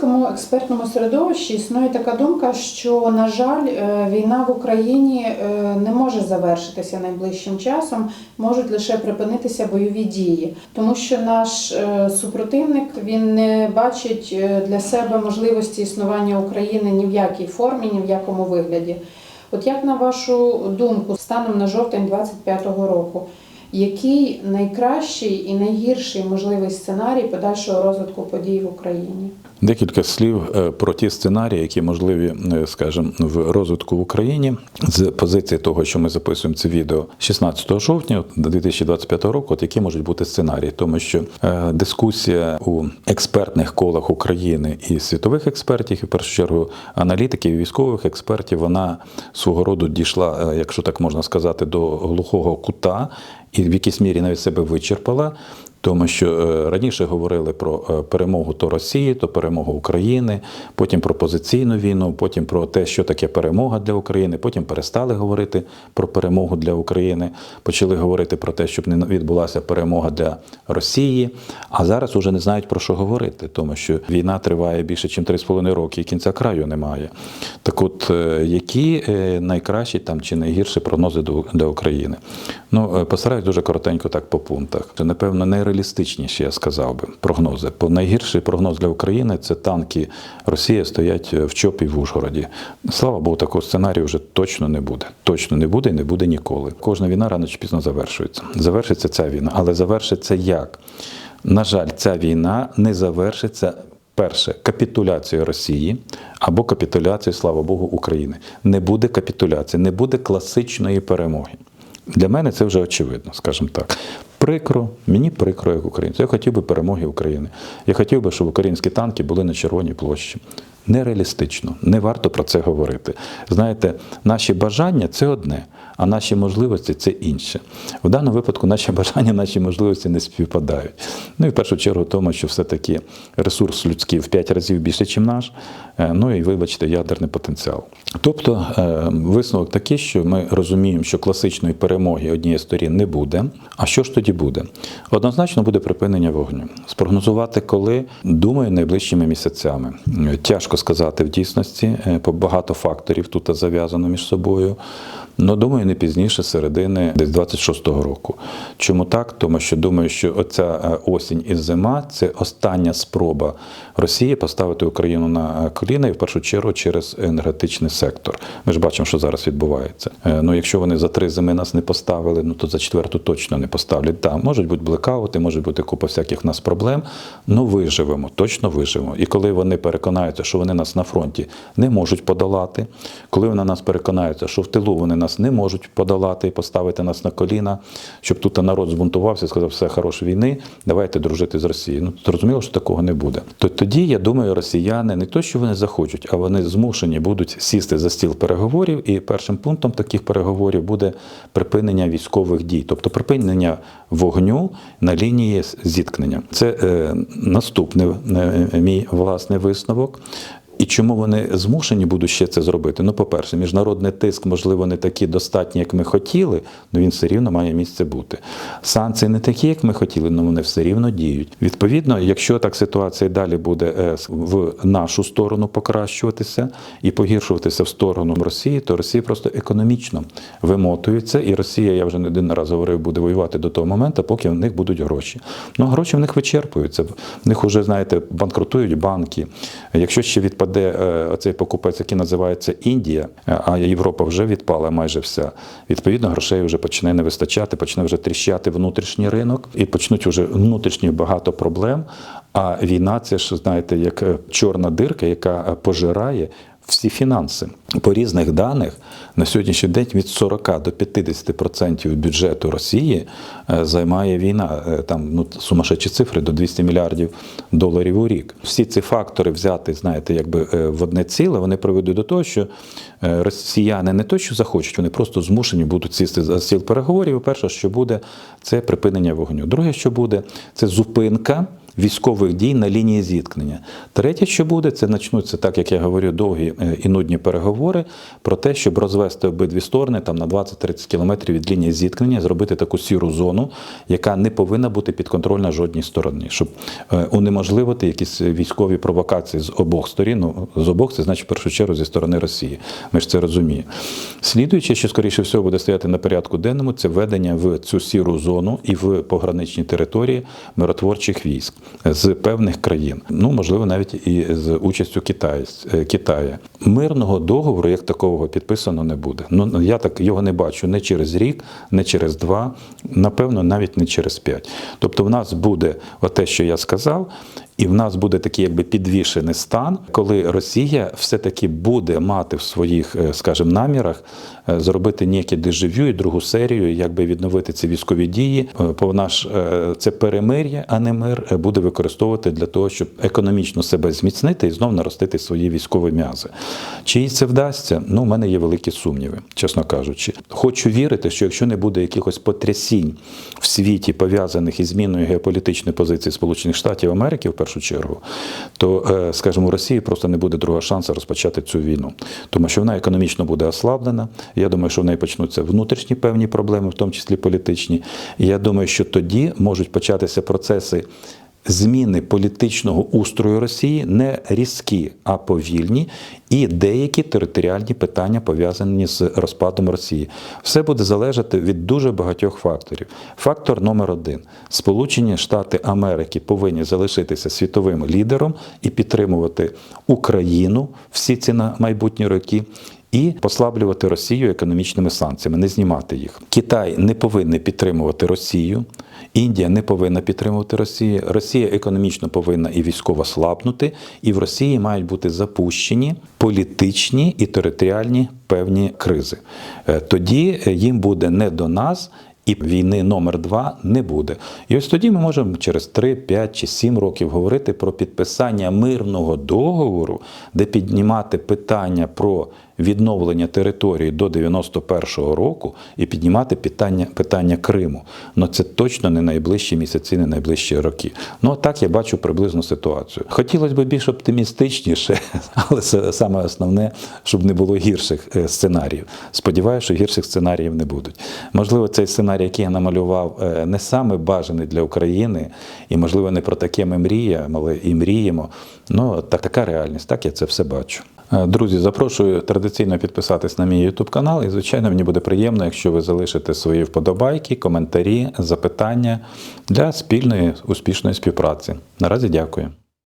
російському експертному середовищі існує така думка, що на жаль, е, війна в Україні е, не може завершитися найближчим часом, можуть лише припинитися бойові дії, тому що наш е, супротивник він не бачить для себе можливості існування України ні в якій формі, ні в якому вигляді. От як на вашу думку, станом на жовтень 25-го року, який найкращий і найгірший можливий сценарій подальшого розвитку подій в Україні? Декілька слів е, про ті сценарії, які можливі, е, скажімо, в розвитку в Україні з позиції того, що ми записуємо це відео 16 жовтня 2025 року. От які можуть бути сценарії, тому що е, дискусія у експертних колах України і світових експертів, і в першу чергу аналітиків і військових експертів, вона свого роду дійшла, якщо так можна сказати, до глухого кута, і в якійсь мірі навіть себе вичерпала. Тому що е, раніше говорили про е, перемогу то Росії, то перемогу України, потім про позиційну війну, потім про те, що таке перемога для України. Потім перестали говорити про перемогу для України, почали говорити про те, щоб не відбулася перемога для Росії. А зараз уже не знають про що говорити, тому що війна триває більше, ніж 3,5 роки, і кінця краю немає. Так, от е, які найкращі там чи найгірші прогнози для України? Ну, постараюсь дуже коротенько так по пунктах. Напевно, найреалістичніші, я сказав би, прогнози. Бо найгірший прогноз для України це танки Росії стоять в ЧОПі в Ужгороді. Слава Богу, такого сценарію вже точно не буде. Точно не буде і не буде ніколи. Кожна війна рано чи пізно завершується. Завершиться ця війна, але завершиться як? На жаль, ця війна не завершиться. Перше капітуляцією Росії або капітуляцією, слава Богу, України. Не буде капітуляції, не буде класичної перемоги. Для мене це вже очевидно, скажімо так. Прикро, мені прикро, як українцю. Я хотів би перемоги України. Я хотів би, щоб українські танки були на Червоній площі. Нереалістично, не варто про це говорити. Знаєте, наші бажання це одне, а наші можливості це інше. В даному випадку наші бажання, наші можливості не співпадають. Ну і в першу чергу, тому що все-таки ресурс людський в 5 разів більше, ніж наш. Е, Ну і вибачте, ядерний потенціал. Тобто е, висновок такий, що ми розуміємо, що класичної перемоги однієї сторін не буде. А що ж тоді буде? Однозначно буде припинення вогню. Спрогнозувати, коли думаю, найближчими місяцями. Е, Тяжко сказати в дійсності, е, багато факторів тут зав'язано між собою. Ну, думаю, не пізніше середини десь 26-го року. Чому так? Тому що думаю, що оця е, осінь і зима це остання спроба Росії поставити Україну на е, коліна і в першу чергу через енергетичний сектор. Ми ж бачимо, що зараз відбувається. Е, Ну, якщо вони за три зими нас не поставили, ну то за четверту точно не поставлять. Так, можуть бути блекаути, може бути купа всяких нас проблем. Ну виживемо, точно виживемо. І коли вони переконаються, що вони нас на фронті не можуть подолати, коли вони нас переконаються, що в тилу вони нас не можуть подолати поставити нас на коліна, щоб тут народ збунтувався і сказав, все хорош війни, давайте дружити з Росією. Ну зрозуміло, що такого не буде. То тоді я думаю, росіяни не то, що вони захочуть, а вони змушені будуть сісти за стіл переговорів. І першим пунктом таких переговорів буде припинення військових дій, тобто припинення вогню на лінії зіткнення. Це е, наступний е, мій власний висновок. І чому вони змушені будуть ще це зробити? Ну, по-перше, міжнародний тиск, можливо, не такий достатній, як ми хотіли, але він все рівно має місце бути. Санкції не такі, як ми хотіли, але вони все рівно діють. Відповідно, якщо так ситуація далі буде е, в нашу сторону покращуватися і погіршуватися в сторону Росії, то Росія просто економічно вимотується, і Росія, я вже не один раз говорив, буде воювати до того моменту, поки в них будуть гроші. Ну, гроші в них вичерпуються. В них вже, знаєте, банкрутують банки. Якщо ще відпаде е, оцей покупець, який називається Індія, е, а Європа вже відпала майже вся. Відповідно, грошей вже почне не вистачати, почне вже тріщати внутрішній ринок, і почнуть вже внутрішні багато проблем. А війна це ж знаєте, як е, чорна дирка, яка пожирає. Всі фінанси по різних даних на сьогоднішній день від 40 до 50% бюджету Росії е, займає війна. Е, Там ну сумасшедші цифри до 200 мільярдів доларів у рік. Всі ці фактори взяти, знаєте, якби е, в одне ціле, вони приведуть до того, що росіяни не то, що захочуть, вони просто змушені будуть сісти за стіл переговорів. Перше, що буде, це припинення вогню. Друге, що буде, це зупинка військових дій на лінії зіткнення. Третє, що буде, це почнуться, так як я говорю, довгі е, і нудні переговори про те, щоб розвести обидві сторони там на 20-30 кілометрів від лінії зіткнення, зробити таку сіру зону, яка не повинна бути підконтрольна жодній стороні, щоб е, унеможливити якісь військові провокації з обох сторін. Ну, з обох це значить в першу чергу зі сторони Росії. Ми ж це розуміємо. Слідуюче, що скоріше всього буде стояти на порядку денному, це введення в цю сіру зону і в пограничні території миротворчих військ з певних країн. Ну можливо, навіть і з участю Китаю. е, Китаю. Мирного договору як такого підписано не буде. Ну я так його не бачу не через рік, не через два, напевно, навіть не через п'ять. Тобто, в нас буде те, що я сказав. І в нас буде такий якби підвішений стан, коли Росія все-таки буде мати в своїх, е, скажімо, намірах е, зробити ніяке дежавю і другу серію, якби відновити ці військові дії. По наш е, це перемир'я, а не мир, буде використовувати для того, щоб економічно себе зміцнити і знов наростити свої військові м'язи. Чи їй це вдасться? Ну, у мене є великі сумніви, чесно кажучи. Хочу вірити, що якщо не буде якихось потрясінь в світі, пов'язаних із зміною геополітичної позиції Сполучених Штатів Америки, в першу чергу, то, е, скажімо, у Росії просто не буде другого шансу розпочати цю війну, тому що вона економічно буде ослаблена. Я думаю, що в неї почнуться внутрішні певні проблеми, в тому числі політичні. І я думаю, що тоді можуть початися процеси. Зміни політичного устрою Росії не різкі, а повільні, і деякі територіальні питання пов'язані з розпадом Росії. Все буде залежати від дуже багатьох факторів. Фактор номер один: Сполучені Штати Америки повинні залишитися світовим лідером і підтримувати Україну всі ці на майбутні роки. І послаблювати Росію економічними санкціями, не знімати їх. Китай не повинен підтримувати Росію. Індія не повинна підтримувати Росію. Росія економічно повинна і військово слабнути, і в Росії мають бути запущені політичні і територіальні певні кризи. Е, Тоді е, їм буде не до нас. І війни номер два не буде. І ось тоді ми можемо через 3, 5 чи 7 років говорити про підписання мирного договору, де піднімати питання про відновлення території до 91-го року і піднімати питання, питання Криму. Ну це точно не найближчі місяці, не найближчі роки. Ну так я бачу приблизну ситуацію. Хотілося б більш оптимістичніше, але саме основне, щоб не було гірших е, сценаріїв. Сподіваюся, що гірших сценаріїв не будуть. Можливо, цей сценарій, який я намалював, е, не саме бажаний для України, і можливо не про таке ми мріємо, але і мріємо. Ну так, така реальність. Так я це все бачу. Е, Друзі, запрошую традиційно підписатись на мій YouTube канал. І, звичайно, мені буде приємно, якщо ви залишите свої вподобайки, коментарі, запитання для спільної успішної співпраці. Наразі дякую.